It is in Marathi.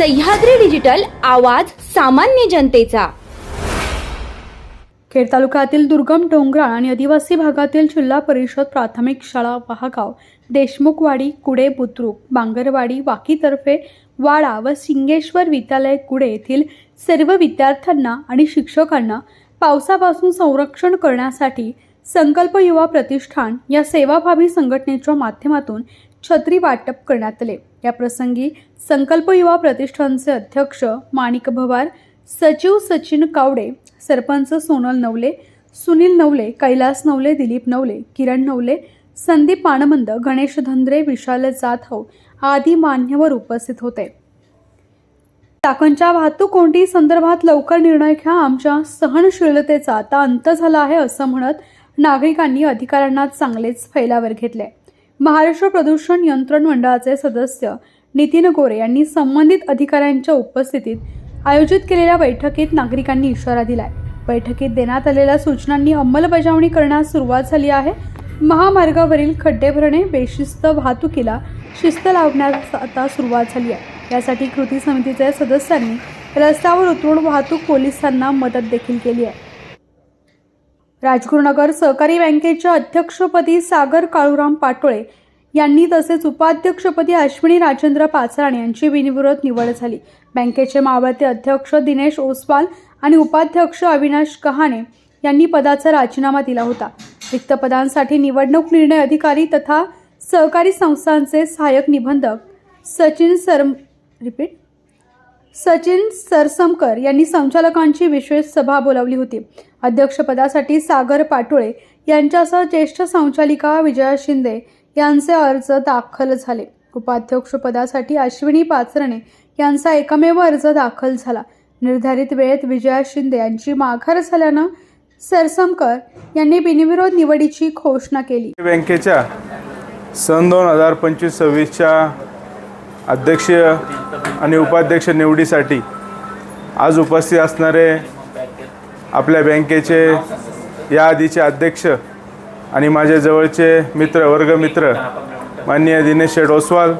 सह्याद्री डिजिटल आवाज सामान्य जनतेचा. खेड तालुक्यातील दुर्गम डोंगराळ आणि आदिवासी भागातील जिल्हा परिषद प्राथमिक शाळा वहागाव देशमुखवाडी कुडे बुद्रुक बांगरवाडी वाकीतर्फे वाडा व सिंगेश्वर विद्यालय कुडे येथील सर्व विद्यार्थ्यांना आणि शिक्षकांना पावसापासून संरक्षण करण्यासाठी संकल्प युवा प्रतिष्ठान या सेवाभावी संघटनेच्या माध्यमातून छत्री वाटप करण्यात आले. या प्रसंगी संकल्प युवा प्रतिष्ठानचे अध्यक्ष माणिक भवार सचिव सचिन कावडे सरपंच सोनल नवले सुनील नवले कैलास नवले दिलीप नवले किरण नवले संदीप पाणमंद गणेश धंद्रे विशाल जाधव आदी मान्यवर उपस्थित होते. चाकणच्या वाहतूक कोंडी संदर्भात लवकर निर्णय घ्या आमच्या सहनशीलतेचा आता अंत झाला आहे असं म्हणत नागरिकांनी अधिकाऱ्यांना चांगलेच फैलावर घेतले. महाराष्ट्र प्रदूषण नियंत्रण मंडळाचे सदस्य नितीन गोरे यांनी संबंधित अधिकाऱ्यांच्या उपस्थितीत आयोजित केलेल्या बैठकीत नागरिकांनी इशारा दिलाय. बैठकीत देण्यात आलेल्या सूचनांनी अंमलबजावणी करण्यास सुरुवात झाली आहे. महामार्गावरील खड्डे भरणे बेशिस्त वाहतुकीला शिस्त लावण्यास आता सुरुवात झाली आहे. यासाठी कृती समितीच्या सदस्यांनी रस्त्यावर उतरून वाहतूक पोलिसांना मदत देखील केली आहे. राजगुरुनगर सहकारी बँकेच्या अध्यक्षपदी सागर काळूराम पाटोळे यांनी तसेच उपाध्यक्षपदी अश्विनी राजेंद्र पाचराण यांची बिनविरोध निवड झाली. बँकेचे मावळते अध्यक्ष दिनेश ओसवाल आणि उपाध्यक्ष अविनाश कहाणे यांनी पदाचा राजीनामा दिला होता. रिक्त पदांसाठी निवडणूक निर्णय अधिकारी तथा सहकारी संस्थांचे सहाय्यक निबंधक सचिन सर रिपीट सचिन सरसमकर यांनी संचालकांची विशेष सभा बोलावली होती. अध्यक्षपदासाठी सागर पाटोळे यांच्यासह ज्येष्ठ संचालिका विजया शिंदे यांचे अर्ज दाखल झाले. उपाध्यक्षपदासाठी अश्विनी पाचरणे यांचा एकमेव अर्ज दाखल झाला. निर्धारित वेळेत विजया शिंदे यांची माघार झाल्यानं सरसमकर यांनी बिनविरोध निवडीची घोषणा केली. बँकेच्या सन दोन हजार पंचवीस सव्वीसच्या अध्यक्षीय आणि उपाध्यक्ष निवडीसाठी आज उपस्थित असणारे आपल्या बँकेचे या आधीचे अध्यक्ष आणि माझे जवळचे मित्र वर्गमित्र माननीय दिनेश शेठ ओसवाल